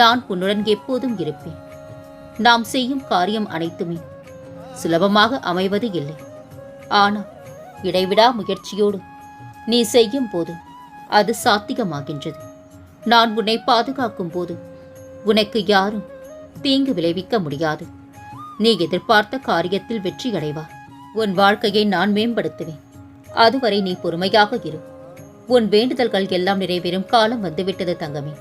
நான் உன்னுடன் எப்போதும் இருப்பேன். நாம் செய்யும் காரியம் அனைத்துமே சுலபமாக அமைவது இல்லை. ஆனால் இடைவிடா முயற்சியோடு நீ செய்யும் போது அது சாத்திகமாகின்றது நான் உன்னை பாதுகாக்கும் போது உனக்கு யாரும் தீங்கு விளைவிக்க முடியாது. நீ எதிர்பார்த்த காரியத்தில் வெற்றி அடைவாய் உன் வாழ்க்கையை நான் மேம்படுத்துவேன். அதுவரை நீ பொறுமையாக இரு. உன் வேண்டுதல்கள் எல்லாம் நிறைவேறும். காலம் வந்துவிட்டது தங்கமே.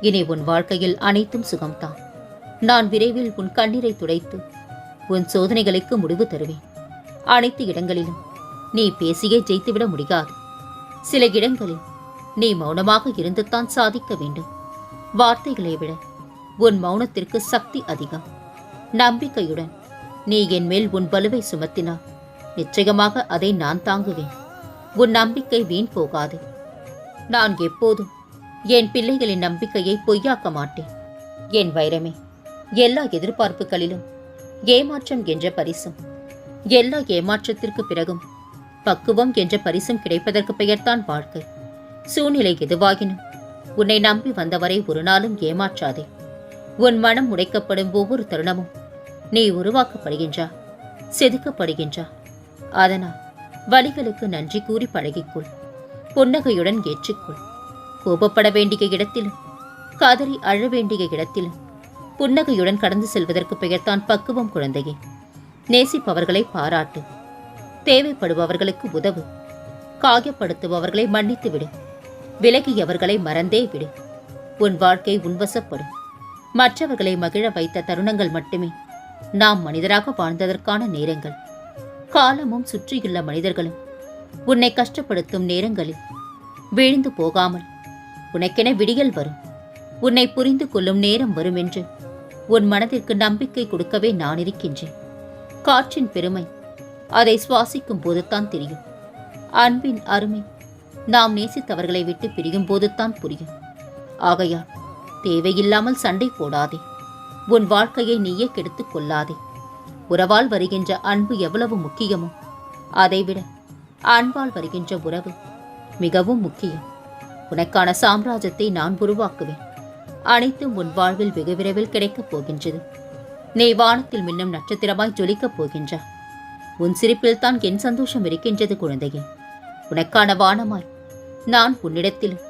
இனி உன் வாழ்க்கையில் அனைத்தும் சுகம்தான். நான் விரைவில் உன் கண்ணீரை துடைத்து உன் சோதனைகளுக்கு முடிவு தருவேன். அனைத்து இடங்களிலும் நீ பேசியே ஜெயித்துவிட முடியாது. சில இடங்களில் நீ மௌனமாக இருந்துத்தான் சாதிக்க வேண்டும். வார்த்தைகளை விட உன் மௌனத்திற்கு சக்தி அதிகம். நம்பிக்கையுடன் நீ என் மேல் உன் வலுவை சுமத்தினால் நிச்சயமாக அதை நான் தாங்குவேன். உன் நம்பிக்கை வீண் போகாது. நான் எப்போதும் என் பிள்ளைகளின் நம்பிக்கையை பொய்யாக்க மாட்டேன். என் வைரமே எல்லா எதிர்பார்ப்புகளிலும் ஏமாற்றம் என்ற பரிசும் எல்லா ஏமாற்றத்திற்கு பிறகும் பக்குவம் என்ற பரிசும் கிடைப்பதற்கு பெயர்தான் வாழ்க்கை. சூழ்நிலை எதுவாகினும் உன்னை நம்பி வந்தவரை ஒரு நாளும் ஏமாற்றாதே. உன் மனம் உடைக்கப்படும் ஒவ்வொரு தருணமும் நீ உருவாக்கப்படுகின்றா செதுக்கப்படுகின்றா. அதனால் வழிகளுக்கு நன்றி கூறி பழகிக்கொள். புன்னகையுடன் ஏற்றுக்கொள். கோபப்பட வேண்டிய இடத்தில் காதலி அழ வேண்டிய இடத்தில் புன்னகையுடன் கடந்து செல்வதற்கு பெயர்தான் பக்குவம் குழந்தையே. நேசிப்பவர்களை பாராட்டு. தேவைப்படுபவர்களுக்கு உதவு. காயப்படுத்துபவர்களை மன்னித்து விடு. விலகியவர்களை மறந்தே விடு. உன் வாழ்க்கை உன்வசப்படும் மற்றவர்களை மகிழ வைத்த தருணங்கள் மட்டுமே நாம் மனிதராக வாழ்ந்ததற்கான நேரங்கள். காலமும் சுற்றியுள்ள மனிதர்களும் உன்னை கஷ்டப்படுத்தும் நேரங்களில் வீழ்ந்து போகாமல் உனக்கென விடியல் வரும். உன்னை புரிந்து கொள்ளும் நேரம் வரும் என்று உன் மனதிற்கு நம்பிக்கை கொடுக்கவே நான் இருக்கின்றேன். காற்றின் பெருமை அதை சுவாசிக்கும் போதுதான் தெரியும். அன்பின் அருமை நாம் நேசித்தவர்களை விட்டு பிரியும் போதுதான் புரியும். ஆகையால் தேவையில்லாமல் சண்டை போடாதே. உன் வாழ்க்கையை நீயே கெடுத்துக் கொள்ளாதே. உறவால் வருகின்ற அன்பு எவ்வளவு முக்கியமோ அதைவிட அன்பால் வருகின்ற உறவு மிகவும் முக்கியம். உனக்கான சாம்ராஜ்யத்தை நான் உருவாக்குவேன். அனைத்தும் உன் வாழ்வில் வெகு விரைவில் கிடைக்கப் போகின்றது. நீ வானத்தில் மின்னும் நட்சத்திரமாய் ஜொலிக்கப் போகின்றாய். உன் சிரிப்பில் தான் என் சந்தோஷம் இருக்கின்றது குழந்தையே. உனக்கான வானமாய் நான் உன்னிடத்திலும்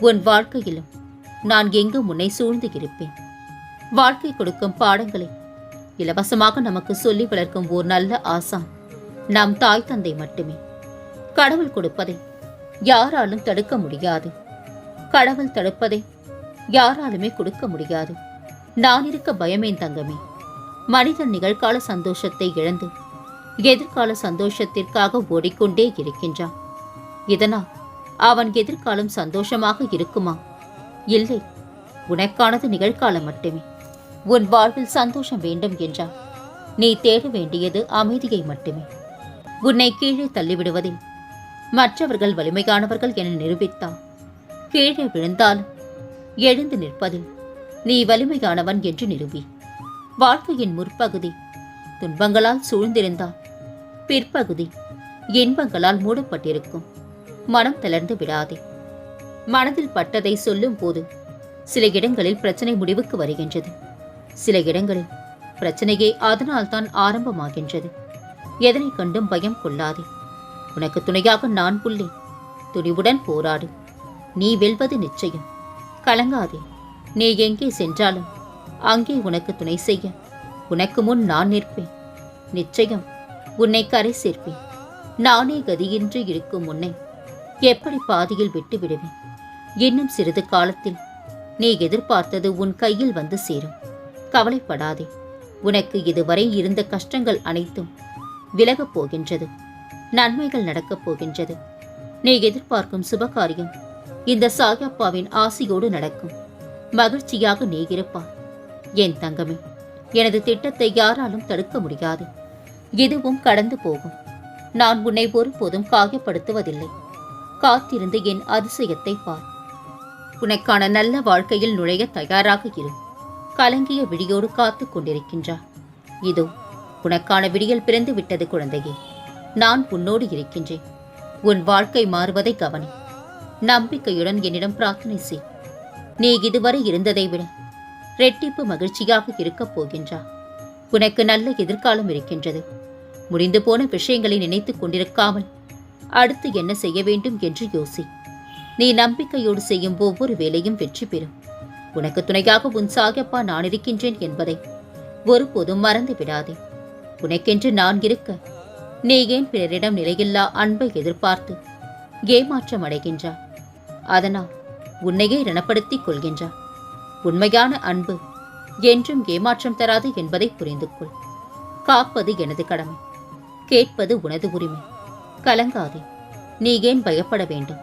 உன் வாழ்க்கையிலும் நான் எங்கும் உன்னை சூழ்ந்து இருப்பேன். வாழ்க்கை கொடுக்கும் பாடங்களை இலவசமாக நமக்கு சொல்லி வளர்க்கும் ஓர் நல்ல ஆசான் நம் தாய் தந்தை மட்டுமே. கடவுள் கொடுப்பதை யாராலும் தடுக்க முடியாது. கடவுள் தடுப்பதை யாராலுமே கொடுக்க முடியாது. நான் இருக்க பயமேன் தங்கமே. மனிதன் நிகழ்கால சந்தோஷத்தை இழந்து எதிர்கால சந்தோஷத்திற்காக ஓடிக்கொண்டே இருக்கின்றான். இதனால் அவன் எதிர்காலம் சந்தோஷமாக இருக்குமா? இல்லை உனக்கானது நிகழ்காலம் மட்டுமே. உன் வாழ்வில் சந்தோஷம் வேண்டும் என்றால் நீ தேட வேண்டியது அமைதியை மட்டுமே. உன்னை கீழே தள்ளிவிடுவதில் மற்றவர்கள் வலிமையானவர்கள் என நிரூபித்தான். கீழே விழுந்தால் எழுந்து நிற்பதில் நீ வலிமையானவன் என்று நிரூபி. வாழ்க்கையின் முற்பகுதி துன்பங்களால் சூழ்ந்திருந்தால் பிற்பகுதி இன்பங்களால் மூடப்பட்டிருக்கும். மனம் தளர்ந்து விடாதே. மனதில் பட்டதை சொல்லும் போது சில இடங்களில் பிரச்சனை முடிவுக்கு வருகின்றது. சில இடங்களில் பிரச்சனையே அதனால்தான் ஆரம்பமாகின்றது. எதனை கண்டும் பயம் கொள்ளாதே. உனக்கு துணையாக நான் புள்ளி துணிவுடன் போராடு. நீ வெல்வது நிச்சயம். கலங்காதே. நீ எங்கே சென்றாலும் அங்கே உனக்கு துணை செய்ய. உனக்கு முன் நான் நிற்பேன். நிச்சயம் உன்னை கரை சேர்ப்பேன். நானே கதியின்றி இருக்கும் உன்னை எப்படி பாதியில் விட்டு விடுவேன்? இன்னும் சிறிது காலத்தில் நீ எதிர்பார்த்தது உன் கையில் வந்து சேரும். கவலைப்படாதே. உனக்கு இதுவரை இருந்த கஷ்டங்கள் அனைத்தும் விலகப் போகின்றது. நன்மைகள் நடக்கப் போகின்றது. நீ எதிர்பார்க்கும் சுபகாரியம் இந்த சாயப்பாவின் ஆசையோடு நடக்கும். மகிழ்ச்சியாக நீ இருப்பாய். என் தங்கமே எனது திட்டத்தை யாராலும் தடுக்க முடியாது. இதுவும் கடந்து போகும். நான் உன்னை ஒருபோதும் காயப்படுத்துவதில்லை. காத்திருந்து என் அதிசயத்தை பார். உனக்கான நல்ல வாழ்க்கையில் நுழைய தயாராக இரு. கலங்கிய விழியோடு காத்துக் கொண்டிருக்கின்றார் இதோ உனக்கான விடியல் பிறந்து விட்டது குழந்தையே. நான் உன்னோடு இருக்கின்றேன். உன் வாழ்க்கை மாறுவதை கவனி. நம்பிக்கையுடன் என்னிடம் பிரார்த்தனை செய். நீ இதுவரை இருந்ததை விட ரெட்டிப்பு மகிழ்ச்சியாக இருக்கப் போகின்றா. உனக்கு நல்ல எதிர்காலம் இருக்கின்றது. முடிந்து போன விஷயங்களை நினைத்துக் கொண்டிருக்காமல் அடுத்து என்ன செய்ய வேண்டும் என்று யோசி. நீ நம்பிக்கையோடு செய்யும் ஒவ்வொரு வேலையும் வெற்றி பெறும். உனக்கு துணையாக உன் சாகப்பா நான் இருக்கின்றேன் என்பதை ஒருபோதும் மறந்து விடாதே. உனக்கென்று நான் இருக்க நீ ஏன் பிறரிடம் நிலையில்லா அன்பை எதிர்பார்த்து? ஏமாற்றம் அடைகின்றாய் அதனால் உன்னையே ரணப்படுத்திக் கொள்கின்றாய். உண்மையான அன்பு என்றும் ஏமாற்றம் தராது என்பதை புரிந்து கொள் காப்பது எனது கடமை கேட்பது உனது உரிமை. கலங்காதே நீ ஏன் பயப்பட வேண்டும்?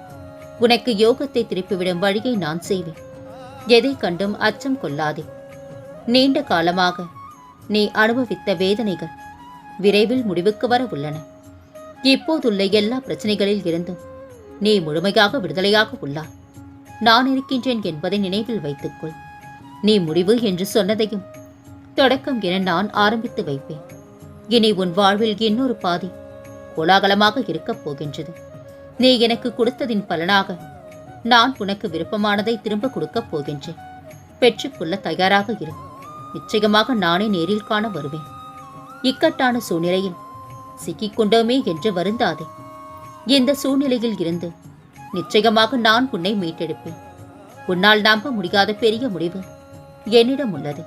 உனக்கு யோகத்தை திருப்பிவிடும் வழியை நான் செய்வேன். எதை கண்டும் அச்சம் கொள்ளாதே. நீண்ட காலமாக நீ அனுபவித்த வேதனைகள் விரைவில் முடிவுக்கு வர உள்ளன. இப்போதுள்ள எல்லா பிரச்சனைகளில் இருந்தும் நீ முழுமையாக விடுதலையாக உள்ளாய். நான் இருக்கின்றேன் என்பதை நினைவில் வைத்துக்கொள். நீ முடிவு என்று சொன்னதையும் தொடக்கம் என நான் ஆரம்பித்து வைப்பேன். இனி உன் வாழ்வில் இன்னொரு பாதி கோலாகலமாக இருக்கப் போகின்றது. நீ எனக்கு கொடுத்ததின் பலனாக நான் உனக்கு விருப்பமானதை திரும்ப கொடுக்கப் போகின்றேன். பெற்றுக்கொள்ள தயாராக இரு. நிச்சயமாக நானே நேரில் காண வருவேன். இக்கட்டான சூழ்நிலையில் சிக்கிக் கொண்டோமே என்று வருந்தாதே. இந்த சூழ்நிலையில் இருந்து நிச்சயமாக நான் உன்னை மீட்டெடுப்பேன். உன்னால் நம்ப முடியாத பெரிய முடிவு என்னிடம் உள்ளது.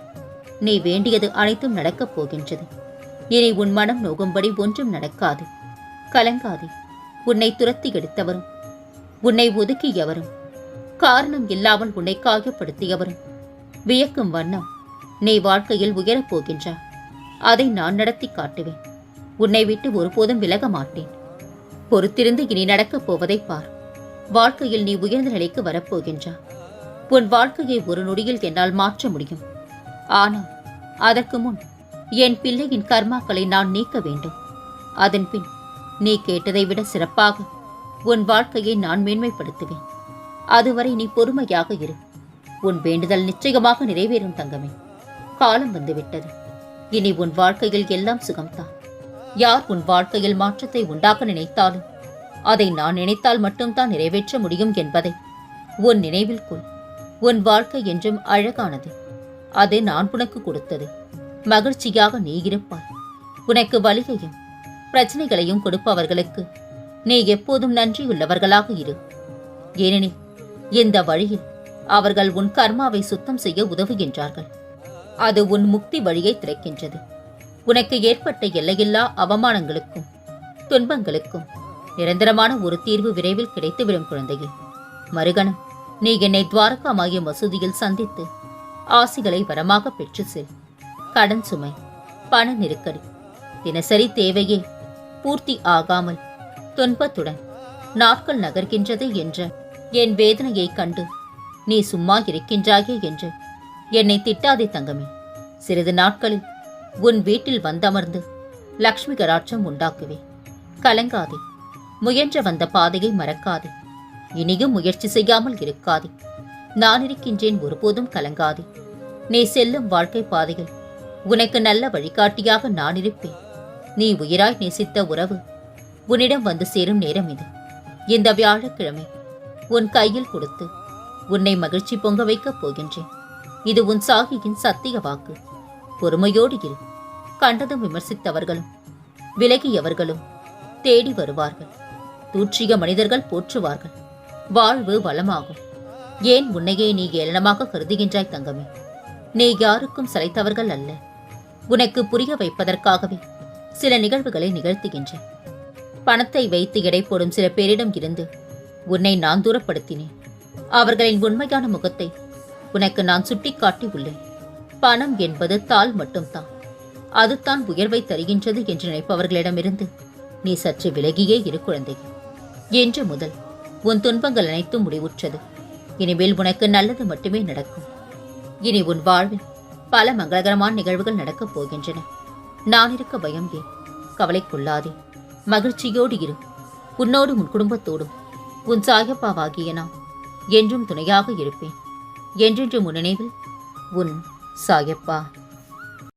நீ வேண்டியது அனைத்தும் நடக்கப் போகின்றது. இனி உன் மனம் நோகும்படி ஒன்றும் நடக்காது. கலங்காதே. உன்னை துரத்தி எடுத்தவரும் உன்னை ஒதுக்கியவரும் காரணம் இல்லாமல் உன்னை காயப்படுத்தியவரும் வியக்கும் வண்ணம் நீ வாழ்க்கையில் உயரப் போகின்றாய் அதை நான் நடத்தி காட்டுவேன். உன்னை விட்டு ஒருபோதும் விலக மாட்டேன். பொறுத்திருந்து இனி நடக்கப் போவதை பார். வாழ்க்கையில் நீ உயர்ந்த நிலைக்கு வரப்போகின்றா. உன் வாழ்க்கையை ஒரு நொடியில் என்னால் மாற்ற முடியும். ஆனால் அதற்கு முன் என் பிள்ளையின் கர்மாக்களை நான் நீக்க வேண்டும். அதன் பின் நீ கேட்டதை விட சிறப்பாக உன் வாழ்க்கையை நான் மேன்மைப்படுத்துவேன். அதுவரை நீ பொறுமையாக இரு. உன் வேண்டுதல் நிச்சயமாக நிறைவேறும் தங்கமே. காலம் வந்துவிட்டது. இனி உன் வாழ்க்கையில் எல்லாம் சுகம்தான். யார் உன் வாழ்க்கையில் மாற்றத்தை உண்டாக்க நினைத்தாலும் அதை நான் நினைத்தால் மட்டும்தான் நிறைவேற்ற முடியும் என்பதை உன் நினைவில் கொள். உன் வாழ்க்கை என்றும் அழகானது. அது நான் உனக்கு கொடுத்தது. மகிழ்ச்சியாக நீ இருப்பாய். உனக்கு வலியையும் பிரச்சனைகளையும் கொடுப்பவர்களுக்கு நீ எப்போதும் நன்றியுள்ளவர்களாக இரு. ஏனெனில் இந்த வழியில் அவர்கள் உன் கர்மாவை சுத்தம் செய்ய உதவுகின்றார்கள். அது உன் முக்தி வழியை திறக்கின்றது. உனக்கு ஏற்பட்ட எல்லையில்லா அவமானங்களுக்கும் துன்பங்களுக்கும் நிரந்தரமான ஒரு தீர்வு விரைவில் கிடைத்துவிடும் குழந்தையே. மறுகணம் நீ என்னை துவாரகாமாகிய மசூதியில் சந்தித்து ஆசிகளை வரமாக பெற்று செல். கடன் சுமை பண நெருக்கடி தினசரி தேவையே பூர்த்தி ஆகாமல் துன்பத்துடன் நாட்கள் நகர்கின்றது என்ற என் வேதனையைக் கண்டு நீ சும்மா இருக்கின்றாயே என்று என்னை திட்டாதே தங்கமே. சிறிது நாட்களில் உன் வீட்டில் வந்தமர்ந்து லக்ஷ்மி கராட்சம் உண்டாக்குவேன் கலங்காதே. முயன்ற வந்த பாதையை மறக்காதே. இனியும் முயற்சி செய்யாமல் இருக்காதே. நான் இருக்கின்றேன் ஒருபோதும் கலங்காதே. நீ செல்லும் வாழ்க்கை பாதையில் உனக்கு நல்ல வழிகாட்டியாக நான் இருப்பேன் நீ உயிராய் நேசித்த உறவு உன்னிடம் வந்து சேரும் நேரம் இது. இந்த வியாழக்கிழமை உன் கையில் கொடுத்து உன்னை மகிழ்ச்சி பொங்க வைக்கப் போகின்றேன். இது உன் சாகியின் சத்திய வாக்கு. பொறுமையோடு இரு. கண்டதும் விமர்சித்தவர்களும் விலகியவர்களும் தேடி வருவார்கள். தூற்றிய மனிதர்கள் போற்றுவார்கள். வாழ்வு வளமாகும். ஏன் உன்னையே நீ ஏளனமாக கருதுகின்றாய் தங்கமே? நீ யாருக்கும் சளைத்தவர்கள் அல்ல. உனக்கு புரிய வைப்பதற்காகவே சில நிகழ்வுகளை நிகழ்த்துகின்றேன். பணத்தை வைத்து எடை போடும் சில பேரிடம் இருந்து உன்னை நான் தூரப்படுத்தினேன். அவர்களின் உண்மையான முகத்தை உனக்கு நான் சுட்டிக்காட்டி உள்ளேன். பணம் என்பது தாள் மட்டும்தான். அதுதான் உயர்வை தருகின்றது என்று நினைப்பவர்களிடமிருந்து நீ சற்று விலகியே இரு குழந்தை. என்று முதல் உன் துன்பங்கள் அனைத்தும் முடிவுற்றது. இனிமேல் உனக்கு நல்லது மட்டுமே நடக்கும். இனி உன் வாழ்வில் பல மங்களகரமான நிகழ்வுகள் நடக்கப் போகின்றன. நான் இருக்க பயம் ஏன்? கவலைக்குள்ளாதே. மகிழ்ச்சியோடு இரு. உன்னோடு உன் குடும்பத்தோடும் உன் சாயப்பாவாகிய நான் என்றும் துணையாக இருப்பேன். என்றென்றும் உன் நினைவில் உன் சாயப்பா.